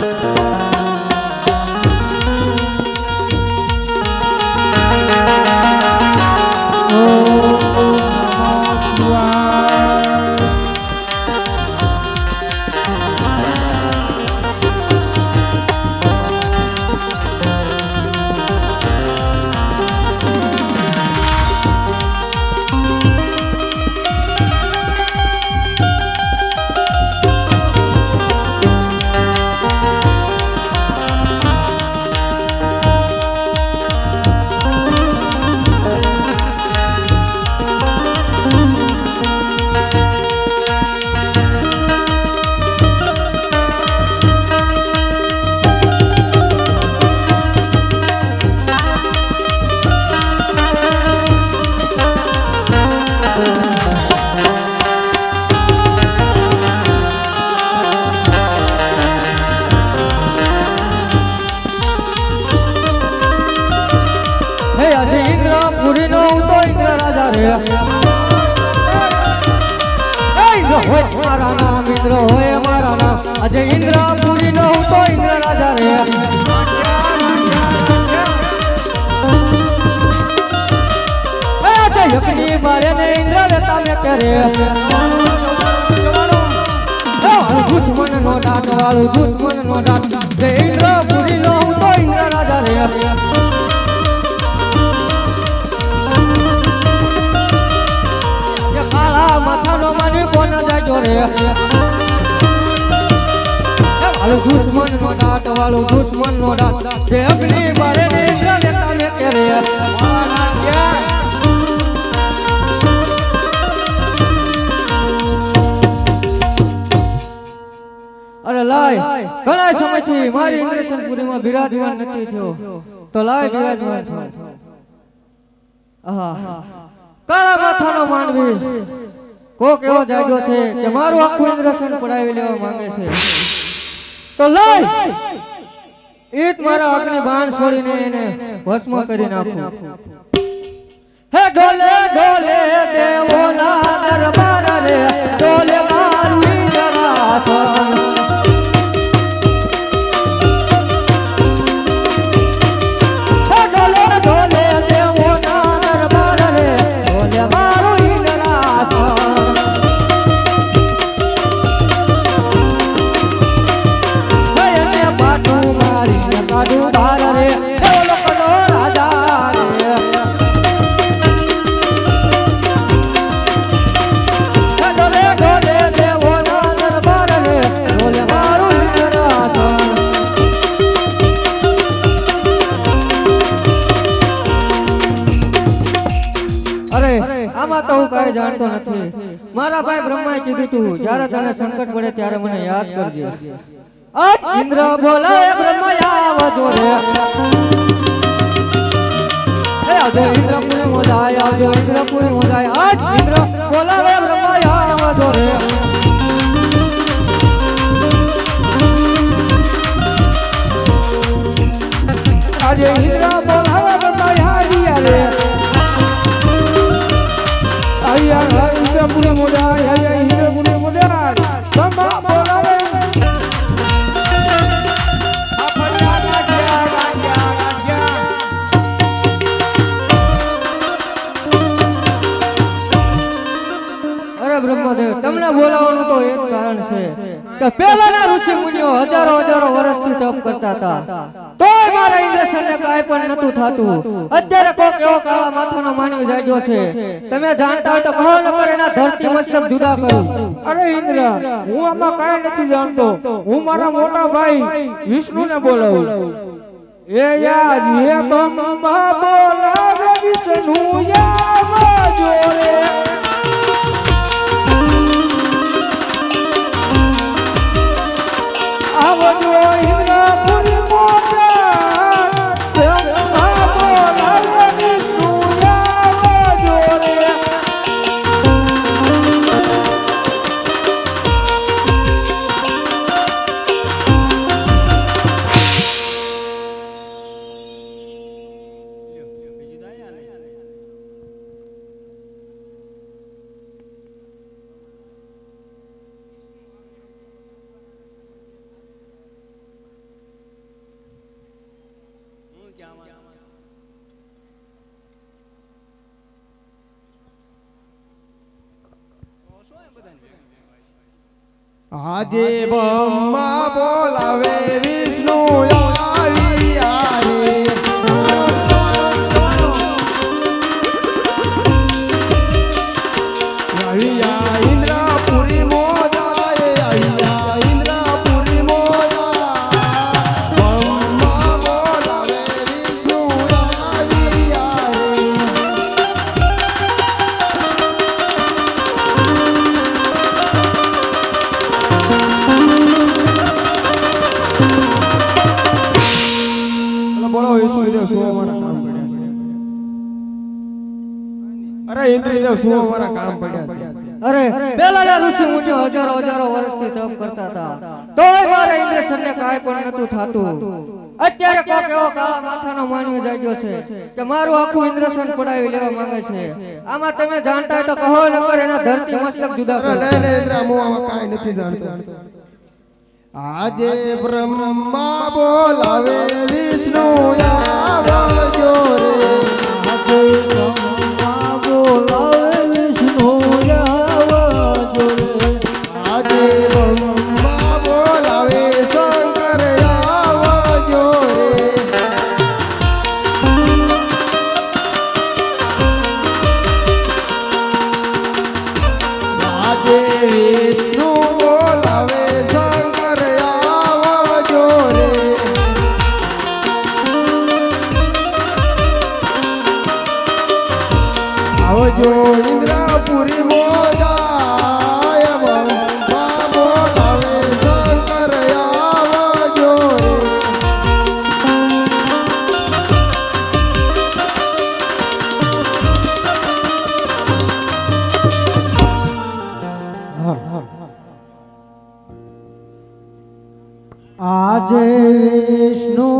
હે આજે ઇન્દ્ર નો તો ઇન્દ્ર રાજા રે હોય મારા નામ, ઇન્દ્ર હોય મારા નામ. આજે ઇન્દ્રાપુરી નો તો ઇન્દ્ર રાજા રે દુશ્મન નો દાંત વાળું દુશ્મન નો દાંત જે ઇન્દ્ર અરે લાય ઘણા સમયથી મારી ઇન્દ્રસનપુરીમાં બિરાજમાન નથી થયો. તો લાય બિરાજમાન થયો આહા. કાળા માથાનો માનવી કોક એવો જાગ્યો છે કે મારું આખું ઇન્દ્રસન પડાવી લેવા માંગે છે. તો લઈ! ઈત મારા અગ્નિ બાણ છોડીને એને ભસ્મ કરી નાખું. હે ઢોલે ઢોલે દેવો ના દરબાર જાણતો નથી. મારા ભાઈ બ્રહ્માએ કીધું તું, જ્યારે તને સંકટ પડે ત્યારે મને યાદ કરજે. આજ ઇન્દ્ર બોલાય બ્રહ્મા આવજો રે. એ આવજો ઇન્દ્રપુરી મોજાય આવજો ઇન્દ્રપુરી મોજાય. આજ ઇન્દ્ર બોલાવે બ્રહ્મા આવજો રે. આજે ઇન્દ્ર બોલાવે બોલાવે તમને બોલાવવાનું તો એક કારણ છે કે પહેલાના ઋષિ મુનિઓ હજારો હજારો વર્ષથી તપ કરતા હતા. તોય મારા ઇન્દ્રસનને કાંઈ પણ નતું થાતું. અત્યારે કોક એવો કાળા માથાનો માનવી જાગ્યો છે. તમે જાણતા હોય તો કહો ન કરે ના ધરતી મસ્તક જુદા કરું. અરે ઇન્દ્ર હું આમાં કાંઈ નથી જાણતો. હું મારા મોટા ભાઈ વિષ્ણુને બોલાવું. એ યાદ હે બમ્બા બોલાવે વિષ્ણુ યાદ જોરે આવજો ઇન્દ્રપુરી મોટા આજે બ્રહ્મા બોલાવે વિષ્ણુ બોલો વિષ્ણુદેવ શું કામ પડ્યા છે? અરે ઇન્દ્રદેવ શું અમારા કામ પડ્યા છે? અરે પેલા ઋષિ મુનિઓ હજારો હજારો વર્ષથી તપ કરતા હતા. તોય મારે ઇન્દ્રસનને કાંઈ પણ નતું થાતું. અત્યારે કોક એવો કાળા માથાનો માનવી જાગ્યો છે કે મારું આખું ઇન્દ્રસન પડાવી લેવા માંગે છે. આમાં તમે જાણતા હોય તો કહો નકર એના ધરતી મસ્તક જુદા કરો. લે લે ઇન્દ્ર કાંઈ નથી જાણતો. આજે બ્રહ્મા બોલાવે વિષ્ણુ આવજો રે. આજે બ્રહ્મા બોલાવે શંકર આવજો રે. આજે વિષ્ણુ વિષ્ણુ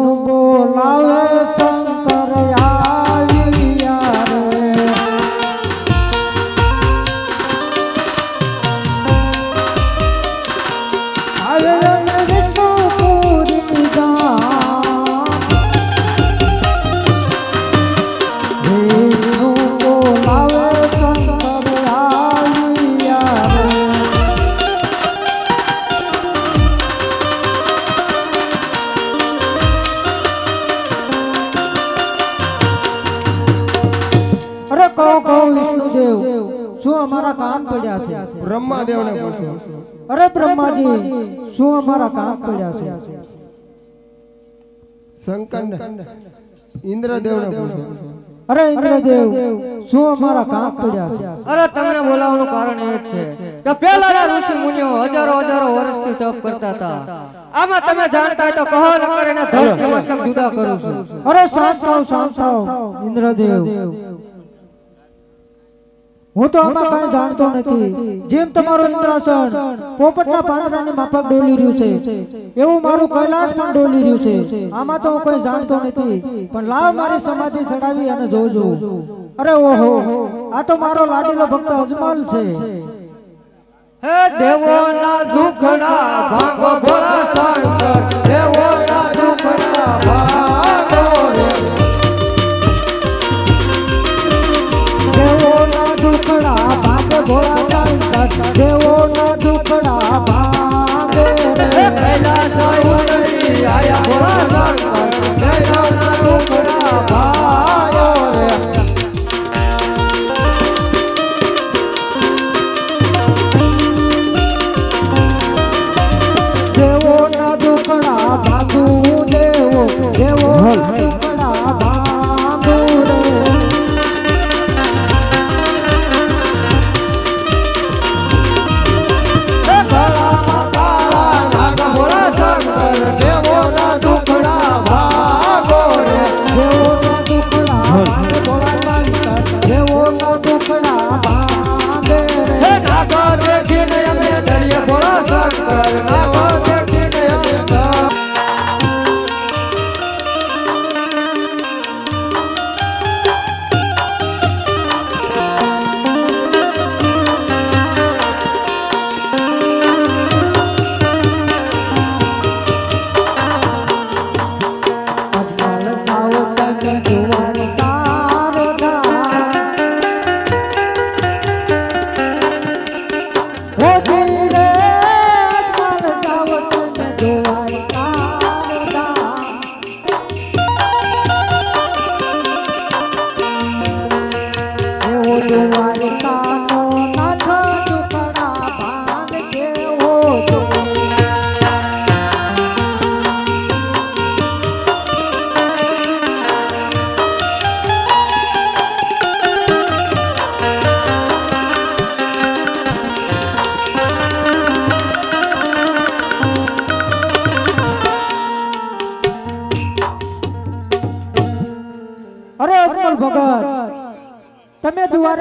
શું અમારા કામ પડ્યા છે? બ્રહ્માદેવને પૂછો. અરે બ્રહ્માજી શું અમારા કામ પડ્યા છે? શંકરને ઇન્દ્રદેવને પૂછો. અરે ઇન્દ્રદેવ શું અમારા કામ પડ્યા છે? અરે તમને બોલાવવાનું કારણ એ જ છે કે પેલાના ઋષિ મુનિઓ હજારો હજારો વર્ષથી તપ કરતા હતા. આમાં તમે જાણતા હોય તો કહો નકર એના ધરતી મસ્તક જુદા કરું છું. અરે શાંત થાવ શાંત થાવ ઇન્દ્રદેવ. હું તો આમાં કાંઈ જાણતો નથી. જેમ તમારું ઇન્દ્રાસન પોપટના પાંદડાને માફક ડોલી રહ્યું છે. એવું મારું કૈલાસ પણ ડોલી રહ્યું છે. આમાં તો હું કંઈ જાણતો નથી. પણ લાવ મારી સમાધિ ચડાવી અને જોજો. અરે ઓહો. આ તો મારો લાડીલો ભક્ત અજમલ છે. હે દેવોના દુખડા ભાગો ભોળા સાંકર દેવોના દુખડા ઢોલ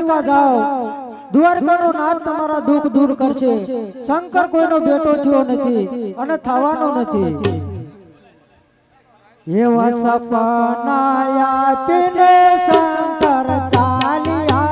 તમે દ્વારકા જાઓ દ્વારકાનો નાથ તમારા દુઃખ દૂર કરશે. શંકર કોઈનો બેટો થયો નથી અને થવાનો નથી. એવા શંકર ચાલ્યા